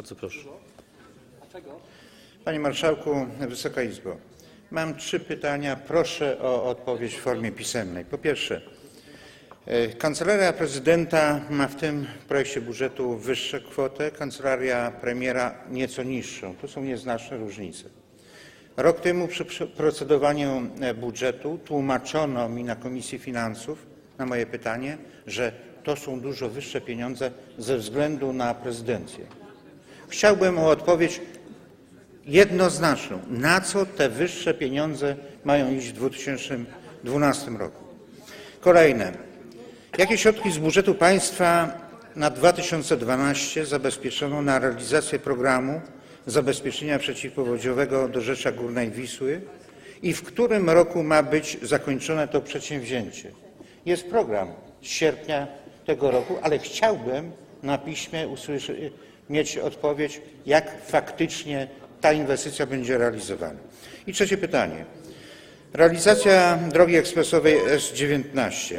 Bardzo proszę. Panie Marszałku, Wysoka Izbo. Mam trzy pytania. Proszę o odpowiedź w formie pisemnej. Po pierwsze, e, Kancelaria Prezydenta ma w tym projekcie budżetu wyższą kwotę, Kancelaria Premiera nieco niższą. To są nieznaczne różnice. Rok temu przy przy procedowaniu e, budżetu tłumaczono mi na Komisji Finansów na moje pytanie, że to są dużo wyższe pieniądze ze względu na prezydencję. Chciałbym o odpowiedź jednoznaczną, na co te wyższe pieniądze mają iść w 2012 roku. Kolejne. Jakie środki z budżetu państwa na 2012 zabezpieczono na realizację programu zabezpieczenia przeciwpowodziowego do Rzesza Górnej Wisły i w którym roku ma być zakończone to przedsięwzięcie? Jest program z sierpnia tego roku, ale chciałbym na piśmie usłyszeć, mieć odpowiedź, jak faktycznie ta inwestycja będzie realizowana. I trzecie pytanie. Realizacja drogi ekspresowej S19.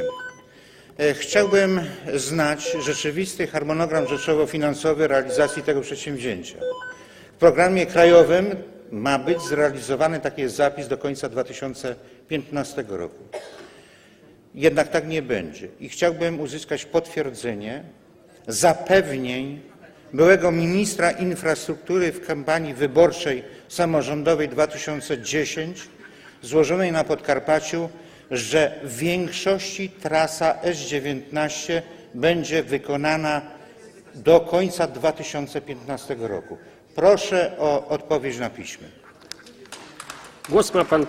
E, Chciałbym znać rzeczywisty harmonogram rzeczowo-finansowy realizacji tego przedsięwzięcia. W programie krajowym ma być zrealizowany, taki jest zapis, do końca 2015 roku. Jednak tak nie będzie i chciałbym uzyskać potwierdzenie zapewnień byłego ministra infrastruktury w kampanii wyborczej samorządowej 2010 złożonej na Podkarpaciu, że w większości trasa S19 będzie wykonana do końca 2015 roku. Proszę o odpowiedź na piśmie. Głos ma pan